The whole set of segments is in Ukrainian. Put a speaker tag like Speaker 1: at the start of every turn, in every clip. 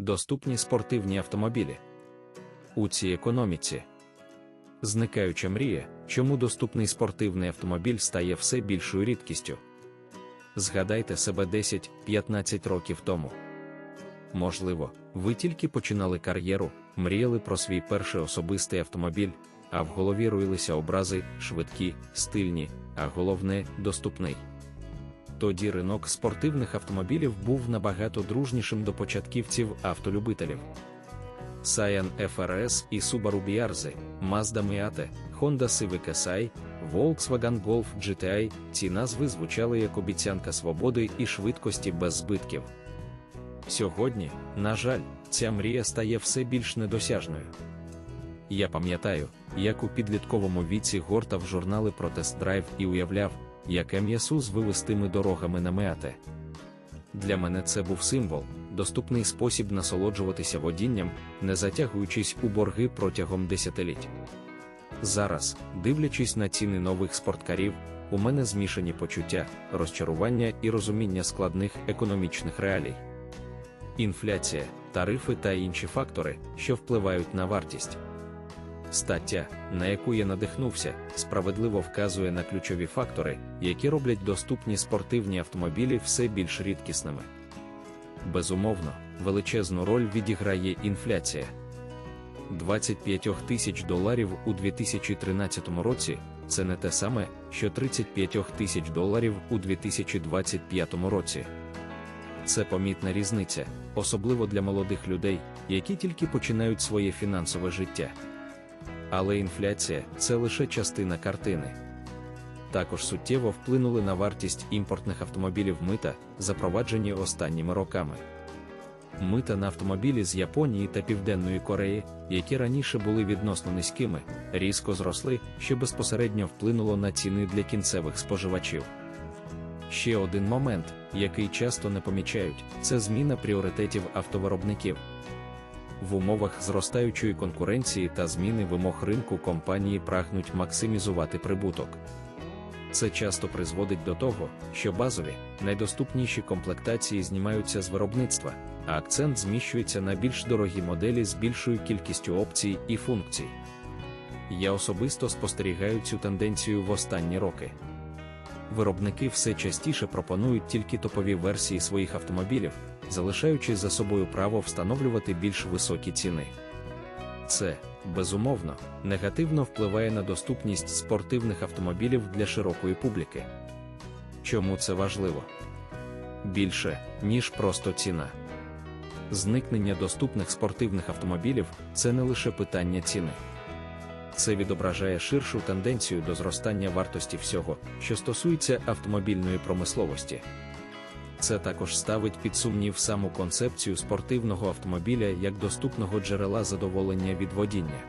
Speaker 1: доступні спортивні автомобілі. У цій економіці зникаюча мрія, чому доступний спортивний автомобіль стає все більшою рідкістю. Згадайте себе 10-15 років тому. Можливо, ви тільки починали кар'єру, мріяли про свій перший особистий автомобіль, а в голові руїлися образи швидкі, стильні, а головне доступний. Тоді ринок спортивних автомобілів був набагато дружнішим до початківців автолюбителів. Scion FRS і Subaru Biarze, Mazda Miata, Honda Civic Si, Volkswagen Golf GTI ці назви звучали як обіцянка свободи і швидкості без збитків. Сьогодні, на жаль, ця мрія стає все більш недосяжною. Я пам'ятаю, як у підлітковому віці гортав журнали про тест-драйв і уявляв, яке м'ясу з вивестими дорогами на Меате. Для мене це був символ, доступний спосіб насолоджуватися водінням, не затягуючись у борги протягом десятиліть. Зараз, дивлячись на ціни нових спорткарів, у мене змішані почуття, розчарування і розуміння складних економічних реалій. Інфляція, тарифи та інші фактори, що впливають на вартість. Стаття, на яку я надихнувся, справедливо вказує на ключові фактори, які роблять доступні спортивні автомобілі все більш рідкісними. Безумовно, величезну роль відіграє інфляція. 25 тисяч доларів у 2013 році це не те саме, що 35 тисяч доларів у 2025 році. Це помітна різниця, особливо для молодих людей, які тільки починають своє фінансове життя. Але інфляція це лише частина картини. Також суттєво вплинули на вартість імпортних автомобілів мита, запроваджені останніми роками. Мита на автомобілі з Японії та Південної Кореї, які раніше були відносно низькими, різко зросли, що безпосередньо вплинуло на ціни для кінцевих споживачів. Ще один момент, який часто не помічають, це зміна пріоритетів автовиробників. В умовах зростаючої конкуренції та зміни вимог ринку компанії прагнуть максимізувати прибуток. Це часто призводить до того, що базові, найдоступніші комплектації знімаються з виробництва, а акцент зміщується на більш дорогі моделі з більшою кількістю опцій і функцій. Я особисто спостерігаю цю тенденцію в останні роки. Виробники все частіше пропонують тільки топові версії своїх автомобілів, залишаючи за собою право встановлювати більш високі ціни. Це, безумовно, негативно впливає на доступність спортивних автомобілів для широкої публіки. Чому це важливо? Більше, ніж просто ціна. Зникнення доступних спортивних автомобілів це не лише питання ціни. Це відображає ширшу тенденцію до зростання вартості всього, що стосується автомобільної промисловості. Це також ставить під сумнів саму концепцію спортивного автомобіля як доступного джерела задоволення від водіння.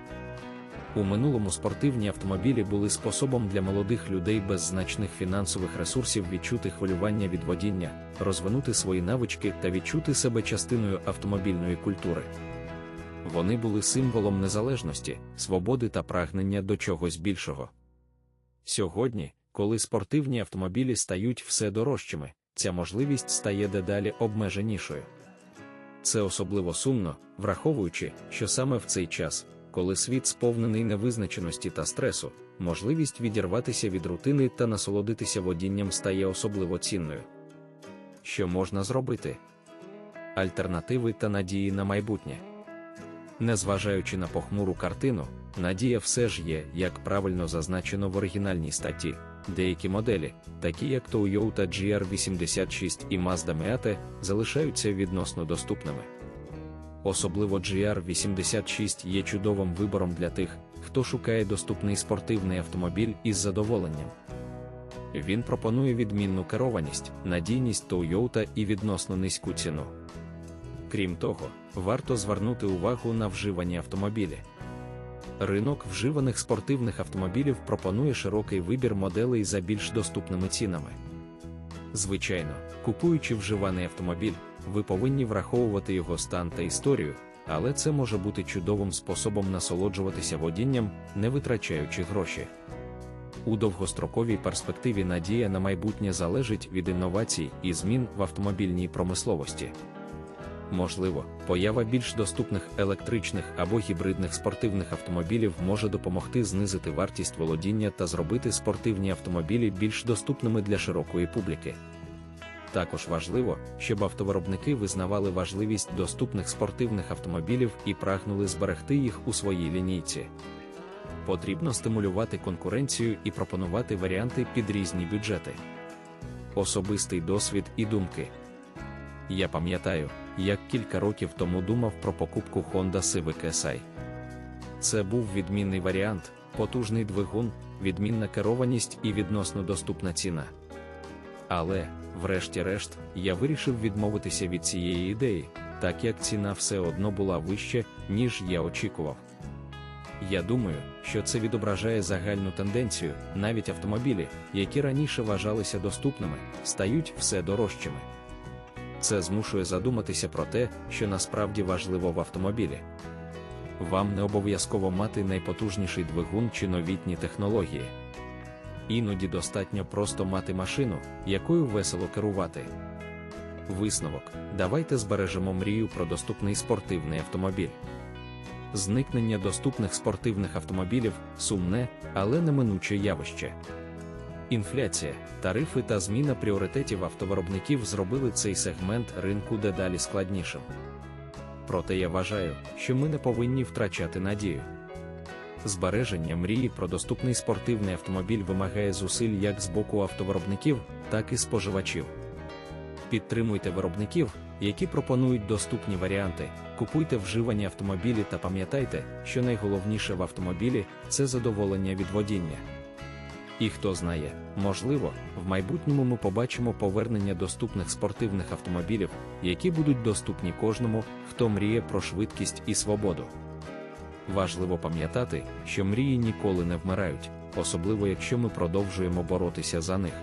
Speaker 1: У минулому спортивні автомобілі були способом для молодих людей без значних фінансових ресурсів відчути хвилювання від водіння, розвинути свої навички та відчути себе частиною автомобільної культури. Вони були символом незалежності, свободи та прагнення до чогось більшого. Сьогодні, коли спортивні автомобілі стають все дорожчими, ця можливість стає дедалі обмеженішою. Це особливо сумно, враховуючи, що саме в цей час, коли світ сповнений невизначеності та стресу, можливість відірватися від рутини та насолодитися водінням стає особливо цінною. Що можна зробити? Альтернативи та надії на майбутнє. Незважаючи на похмуру картину, надія все ж є, як правильно зазначено в оригінальній статті. Деякі моделі, такі як Toyota GR86 і Mazda Miata, залишаються відносно доступними. Особливо GR86 є чудовим вибором для тих, хто шукає доступний спортивний автомобіль із задоволенням. Він пропонує відмінну керованість, надійність Toyota і відносно низьку ціну. Крім того, варто звернути увагу на вживані автомобілі. Ринок вживаних спортивних автомобілів пропонує широкий вибір моделей за більш доступними цінами. Звичайно, купуючи вживаний автомобіль, ви повинні враховувати його стан та історію, але це може бути чудовим способом насолоджуватися водінням, не витрачаючи гроші. У довгостроковій перспективі надія на майбутнє залежить від інновацій і змін в автомобільній промисловості. Можливо, поява більш доступних електричних або гібридних спортивних автомобілів може допомогти знизити вартість володіння та зробити спортивні автомобілі більш доступними для широкої публіки. Також важливо, щоб автовиробники визнавали важливість доступних спортивних автомобілів і прагнули зберегти їх у своїй лінійці. Потрібно стимулювати конкуренцію і пропонувати варіанти під різні бюджети. Особистий досвід і думки. Я пам'ятаю, як кілька років тому думав про покупку Honda Civic SI. Це був відмінний варіант, потужний двигун, відмінна керованість і відносно доступна ціна. Але, врешті-решт, я вирішив відмовитися від цієї ідеї, так як ціна все одно була вища, ніж я очікував. Я думаю, що це відображає загальну тенденцію, навіть автомобілі, які раніше вважалися доступними, стають все дорожчими. Це змушує задуматися про те, що насправді важливо в автомобілі. Вам не обов'язково мати найпотужніший двигун чи новітні технології. Іноді достатньо просто мати машину, якою весело керувати. Висновок: давайте збережемо мрію про доступний спортивний автомобіль. Зникнення доступних спортивних автомобілів сумне, але неминуче явище. Інфляція, тарифи та зміна пріоритетів автовиробників зробили цей сегмент ринку дедалі складнішим. Проте я вважаю, що ми не повинні втрачати надію. Збереження мрії про доступний спортивний автомобіль вимагає зусиль як з боку автовиробників, так і споживачів. Підтримуйте виробників, які пропонують доступні варіанти, купуйте вживані автомобілі та пам'ятайте, що найголовніше в автомобілі це задоволення від водіння. І хто знає, можливо, в майбутньому ми побачимо повернення доступних спортивних автомобілів, які будуть доступні кожному, хто мріє про швидкість і свободу. Важливо пам'ятати, що мрії ніколи не вмирають, особливо якщо ми продовжуємо боротися за них.